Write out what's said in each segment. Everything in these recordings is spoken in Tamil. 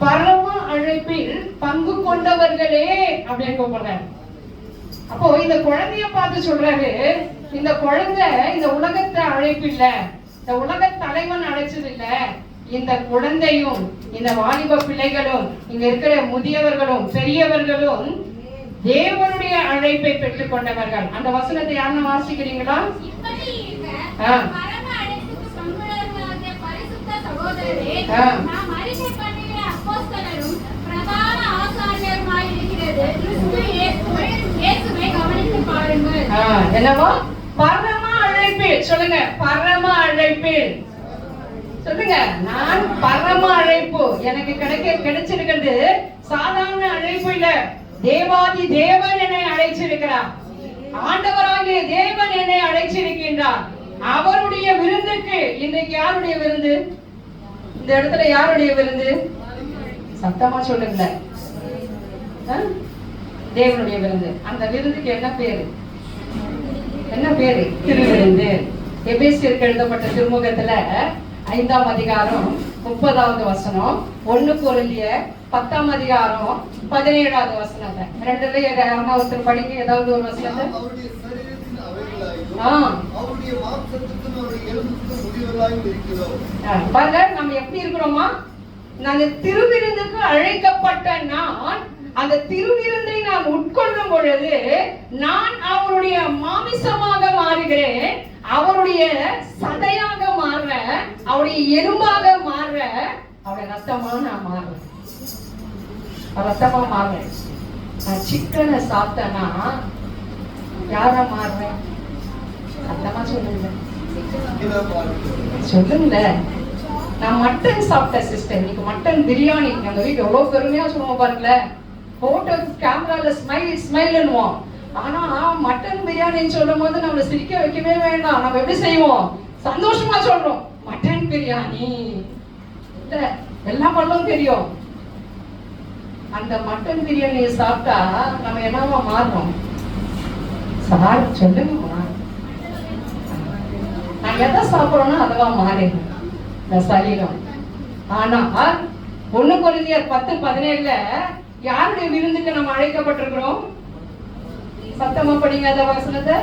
பரம அழைப்பில் பங்கு கொண்டவர்களே அப்படின்னு கூப்பிடுறாரு அப்போ இந்த குழந்தைய பார்த்து சொல்றாரு இந்த குழந்தை இந்த உலகத்தை அழைப்பு இல்ல இந்த உலக தலைவன் அழைச்சது இல்ல இந்த குழந்தையும் இந்த வாலிப பிள்ளைகளும் இங்க இருக்கிற முதியவர்களும் பெரியவர்களும் தேவனுடைய அழைப்பை பெற்றுக் கொண்டவர்கள். அந்த வசனத்தை யாருன்னு வாசிக்கிறீங்களா? இப்படி என்னவோ? பரம அழைப்பில் சொல்லுங்க பரம அழைப்பில். சொல்லுங்க நான் பரம அழைப்பு. எனக்கு கிடைக்க கிடைச்சிருக்கிறது சாதாரண அழைப்பு இல்ல. தேவாதி தேவன் என்னை அழைச்சிருக்கிறார். ஆண்டவராகிய தேவன் என்னை அழைச்சிருக்கின்றார். அவருடைய விருந்துக்கு இன்னைக்கு யாருடைய விருந்து? இந்த இடத்துல யாருடைய விருந்து? சத்தமா சொல்லுங்களேன். தேவனுடைய விருந்து. அந்த விருந்துக்கு என்ன பேரு? என்ன பேரு? திருவிருந்து. எபேசியருக்கு எழுதப்பட்ட திருமுகத்துல ஐந்தாம் அதிகாரம் முப்பதாவது வசனம். ஒண்ணு பொருளிய பத்தாம் அதிகாரம் பதினேழாவது வசனத்தை. ரெண்டுல யாருன்னா ஒருத்தர் படிங்க ஏதாவது ஒரு வசனத்தை. பாருங்க நம்ம எப்படி இருக்கிறோமா? நான் திருவிருந்துக்கு அழைக்கப்பட்ட நான் அந்த திருவிருந்தை நான் உட்கொள்ளும் பொழுது நான் அவருடைய மாமிசமாக மாறுகிறேன் அவருடைய சதையாக மாறுறேன் அவருடைய எலும்பாக மாறுறேன் அவருடைய ரத்தமா நான் மாறுறேன் ரத்தமா மாறுறேன் நான் சிக்கனை சாப்பிட்டேன்னா யார மாறுறேன் ரத்தமா சொல்லுங்க. சொல்லுங்க. நான் மட்டன் சாப்பிட்டேன் சிஸ்டர் இன்னைக்கு மட்டன் பிரியாணி. எங்க வீட்டு எவ்வளவு பெருமையா சொல்லுவோம் பாருங்களேன். போட்டோ கேமரால ஸ்மைல் ஸ்மைல்னுவோம் ஆனா மட்டன் பிரியாணின்னு சொல்லும் போது நம்மளை சிரிக்க வைக்கவே வேண்டாம். நம்ம எப்படி செய்வோம்? சந்தோஷமா சொல்றோம். மட்டன் பிரியாணி. இல்ல எல்லா பல்லும் தெரியும். அந்த மட்டன் பிரியாணியை சாப்பிட்டா நம்ம என்னவா மாறுறோம் சார் சொல்லுங்கம்மா நான் எதை சாப்பிட்றோனோ அதுவா மாறிடும். இந்த சரீரம் ஆனா ஒண்ணு குருந்தியர் பத்து பதினேழுல யாருடைய விருந்துக்கு நம்ம அழைக்கப்பட்டிருக்கிறோம்? சத்தமா படிங்க அந்த வசனத்தை.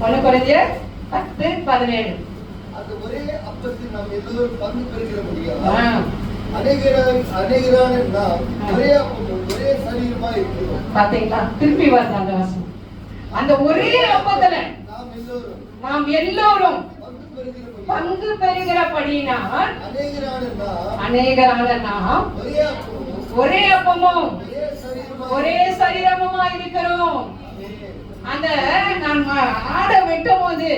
ஒண்ணு குருந்தியர் பத்து பதினேழு. அந்த ஒரே அப்பத்தில் நாம் எல்லோரும் பங்கு பெறுகிற ஆ. முடியாது அநேகரான அநேகரான நாம் ஒரே அப்பமும் ஒரே சரீரமாய் இருக்கிறோம். பாத்தீங்களா? திருப்பி வருது அந்த வசனம். அந்த ஒரே அப்பத்துல நாம் எல்லோரும் நாம் எல்லோரும் பங்கு பெறுகிறபடினால் அநேகரான அநேகரான நாம் ஒரே அப்பமும். ஒரே சரீரமுமா. இருக்கிறோம். அந்த நான் ஆடை வெட்டும் போது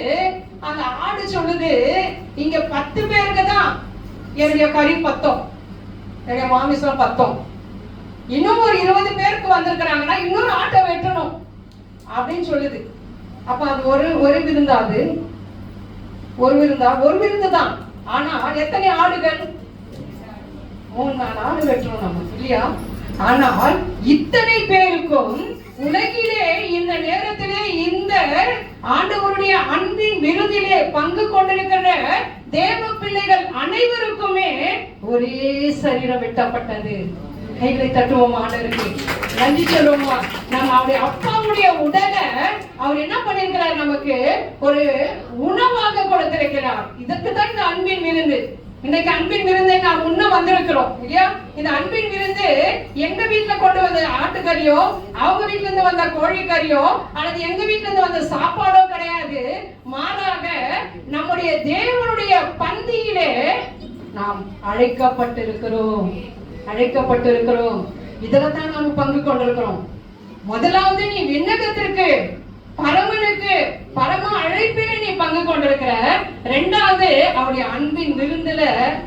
அந்த ஆடு சொல்லுது இங்க பத்து பேருக்கு தான் என்னுடைய கறி பத்தம். என்னுடைய மாமிசம் பத்தம். இன்னும் ஒரு இருபது பேருக்கு வந்திருக்கிறாங்கன்னா இன்னொரு ஆட்டை வெட்டணும் அப்படின்னு சொல்லுது. அப்ப அது ஒரு ஒரு விருந்தா அது ஒரு விருந்தா ஒரு விருந்து தான் ஆனா எத்தனை ஆடுகள்? நாலு வெட்டுறோம் நம்ம இல்லையா? ஆனால் இத்தனை பேருக்கும் உலகிலே இந்த நேரத்திலே இந்த ஆண்டவருடைய அன்பின் விருதிலே பங்கு கொண்டிருக்கிற தேவ பிள்ளைகள் அனைவருக்குமே ஒரே சரீரம் வெட்டப்பட்டது. கைகளை தட்டுவோம் ஆண்டவருக்கு. நன்றி சொல்லுவோமா. நம்ம அவருடைய அப்பாவுடைய உடலை அவர் என்ன பண்ணிருக்கிறார் நமக்கு? ஒரு உணவாக கொடுத்திருக்கிறார். இதற்கு தான் இந்த அன்பின் விருந்து. இன்னைக்கு அன்பின் விருந்தை நாம் உண்ண வந்திருக்கிறோம் இல்லையா? இந்த அன்பின் விருந்து எங்க வீட்டுல கொண்டு வந்த ஆட்டுக்கறியோ அவங்க வீட்டுல இருந்து வந்த கோழிக்கறியோ அல்லது எங்க வீட்டுல இருந்து வந்த சாப்பாடோ கிடையாது. மாறாக நம்முடைய தேவனுடைய பந்தியிலே நாம் அழைக்கப்பட்டிருக்கிறோம். அழைக்கப்பட்டிருக்கிறோம். இதுல தான் நாம் பங்கு கொண்டிருக்கிறோம். முதலாவது நீ விண்ணகத்திற்கு பரமனுக்கு பரம அழைப்பினை ரெண்டாவது அவருடைய அன்பின் விருந்துல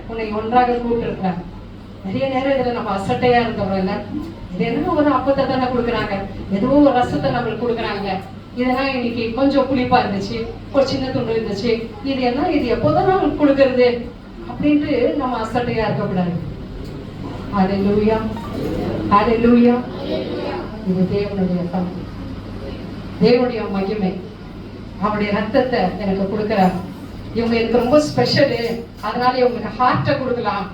உன்னை ஒன்றாக கூட்டிருக்கிற நிறைய நேரம் இதுல நம்ம அசட்டையா இருக்கோம் இல்ல? இது என்ன ஒரு அப்பத்தை தானே கொடுக்குறாங்க. ஏதோ ஒரு ரசத்தை நம்மளுக்கு கொடுக்குறாங்க. இதெல்லாம் இன்னைக்கு கொஞ்சம் புளிப்பா இருந்துச்சு ஒரு சின்ன துண்டு இருந்துச்சு. இது என்ன இது எப்போதான் நம்மளுக்கு கொடுக்கறது? அப்படின்ட்டு நம்ம அசட்டையா இருக்கக்கூடாது. அது லூயா இது தேவனுடைய பங்கு தேவனுடைய மகிமை. அவருடைய ரத்தத்தை எனக்கு கொடுக்கிறார். இவங்க எனக்கு ரொம்ப ஸ்பெஷலு அதனால இவங்களுக்கு ஹார்ட்டை கொடுக்கலாம்.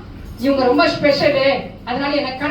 இவங்க ரொம்ப ஸ்பெஷலு அதனால எனக்கு